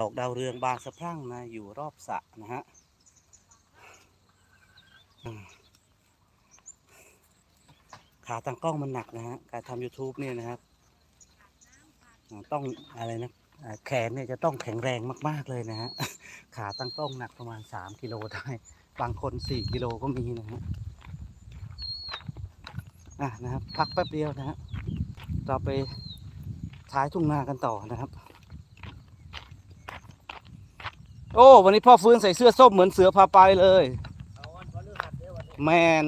ดอกดาวเรืองบานสะพรั่งนะอยู่รอบสระนะฮะขาตั้งกล้องมันหนักนะฮะการทำ YouTube เนี่ยนะครับต้องอะไรนะแขนเนี่ยจะต้องแข็งแรงมากๆเลยนะฮะขาตั้งกล้องหนักประมาณ 3 กิโลได้ บางคน 4 กิโลก็มีนะฮะอะนะครับ พักแป๊บเดียวนะฮะเราไปท้ายทุ่งนากันต่อนะครับ โอ้วันนี้พ่อฟื้นใส่เสื้อส้มเหมือนเสือพาไปเลย เอาวันพฤหัสเดี๋ยววันนี้แมน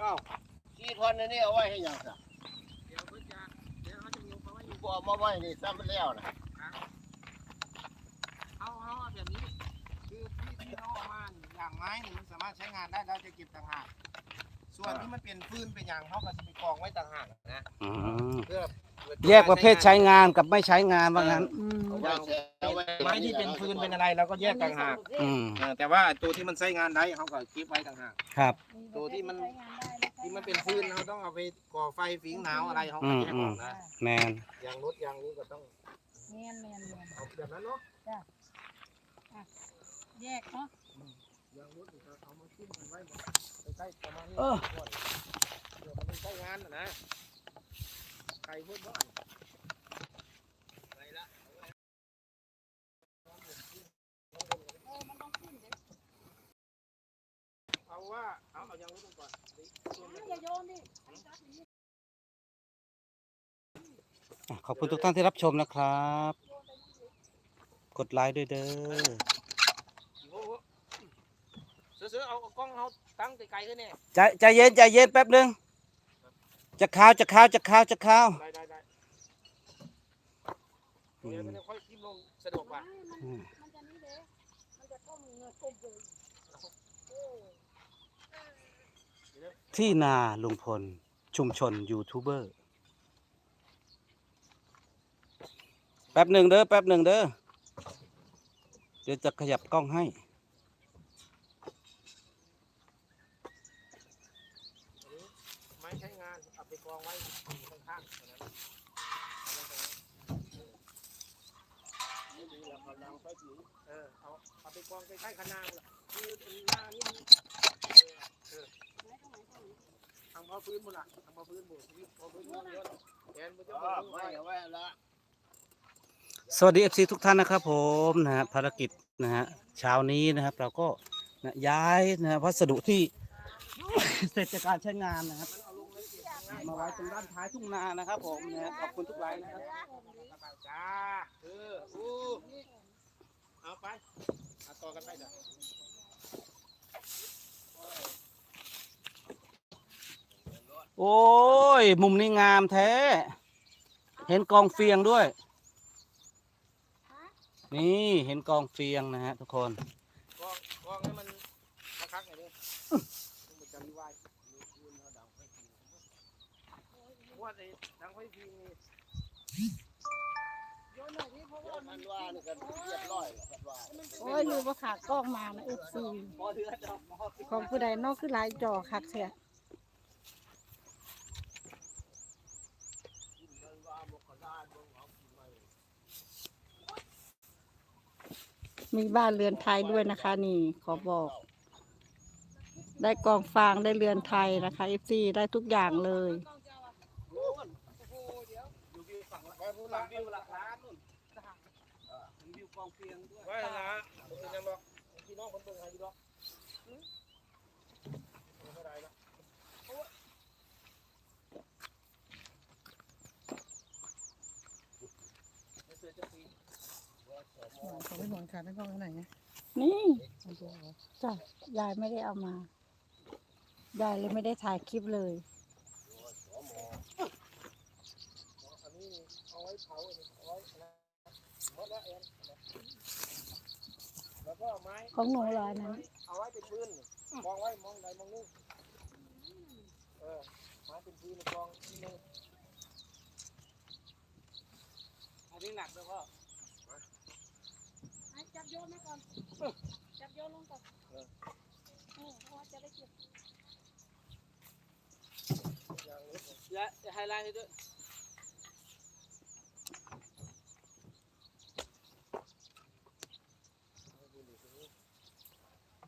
อ้าวขี้ทอนในนี่เอาไว้ให้ยังสักเดี๋ยวเพิ่นจะเดี๋ยวเขาจะมีเขาไว้อยู่กูเอามาไว้นี่ซ้ำไปแล้วนะเอาเอาเอาแบบนี้คือที่ที่เขาเอามาอย่างไม้นี่มันสามารถใช้งานได้เราจะเก็บต่างหากส่วนที่มันเป็นฟืนเป็นอย่างเขาก็จะไปกองไว้ต่างหากนะอืมเพื่อแยกประเภทใช้งานกับไม่ใช้งานว่างั้นเอา ไว้แช่เอาไว้ไม้ที่เป็นฟืนเป็นอะไรเราก็แยกต่างหากอืมเออแต่ว่าตัวที่มันใช้งานได้เขาก็เก็บไว้ต่างหาก ครับ ตัวที่มัน ที่มันเป็นฟืนเราต้องเอาไปก่อไฟฝิงหนาวอะไรเขาก็แยกออกนะแมนอย่างรถอย่างนี้ก็ต้องเนียนเนียนเนียนเอาแบบนั้นเนาะแยกเนาะอย่างรถนี่ก็เอามาขึ้นมันไว้หมดใกล้ๆประมาณนี้เออก่อนเดี๋ยวมันใช้งานน่ะนะไก่พูดบ้าน เอาว่าเอาเอาอย่างรถก่อนอย่าโยนดิอะขอบคุณทุกท่านที่รับชมนะครับ กดไลค์ด้วยเด้อ โอ้โหเสือๆเอาเอากล้องเอาตั้งไกลๆขึ้นเนี่ยใจใจเย็นใจเย็นแป๊บหนึง จะข้าวจะข้าวจะข้าวจะข้าวได้ได้ได้เดี๋ยวมันจะค่อยทิ่มลงสะดวกกว่าอืมมันจะนี่เด้มันจะต้มเงือกต้มเลย ที่นาลุงพล ชุมชนยูทูบเบอร์ แป๊บหนึ่งเด้อ แป๊บหนึ่งเด้อ เดี๋ยวจะขยับกล้องให้ ไม้ใช้งานเอาไปกองไว้ข้างๆเออเอาเอาไปกองใกล้ๆขนางล่ะคือหน้านี่มันเออเออทางพอพื้นบุญละทางพอพื้นบุญพอพื้นบุเยอะแทนมันจะเอาบุไว้เอาไว้ละสวัสดี FC ทุกท่านนะครับผมนะฮะภารกิจนะฮะเช้านี้นะครับ เราก็นะย้ายนะฮะวัสดุที่ เสร็จจากการใช้งานนะครับ มาไว้ตรงด้านท้ายทุ่งนานะครับผมนะฮะขอบคุณทุกไลน์นะครับจ้าเอออู้เอาไปเอาต่อกันไปจ้ะ โอ้ย มุมนี้งามแท้ เห็นกองเฟียงด้วย นี่เห็นกองเฟียงนะฮะทุกคนกองกองให้มันคักๆหน่อยดิมันจะรีไวายว่าไอ้ดังไฟพิงนี่โยนหน่อยดิเพราะว่ามัมันนว่านี่กันเรียบร้อยแล้วครับว่าโอ้ยลืมว่าขากล้องมานะเอฟซีของผู้ใดนอกคือหลายจอคักแท้ มีบ้านเรือนไทยด้วยนะคะ นี่ขอบอก ได้กองฟางได้เรือนไทยนะคะเอฟซีได้ทุกอย่างเลยอยู่วิวฝั่งละฝั่งวิวละร้านนู่นเห็นวิว กองเฟียงด้วยว่าละเป็นยังบอกพี่น้องคนเบิ่งให้ดีดอกไม่ได้ละเขาไม่หวงขาไม่กล้องไหนนี่จ้ะยายไม่ได้เอามายายเลยไม่ได้ถ่ายคลิปเลยอันนี้เอาไว้เผาอันนี้เอาไว้นะหมดแล้วเอ็นแล้วก็ไม้ของหนูเหรออันนั้นเอาไว้เป็นพื้นมองไว้มองใดมองนึงเออไม้เป็นพื้นมองที่นึงอันนี้หนักแล้วก็จับโย นมาก่อนจับโยนลงก่อนเออเพราะว่าจะได้เก็บ อย่างนี้และไฮไลท์ให้ด้วย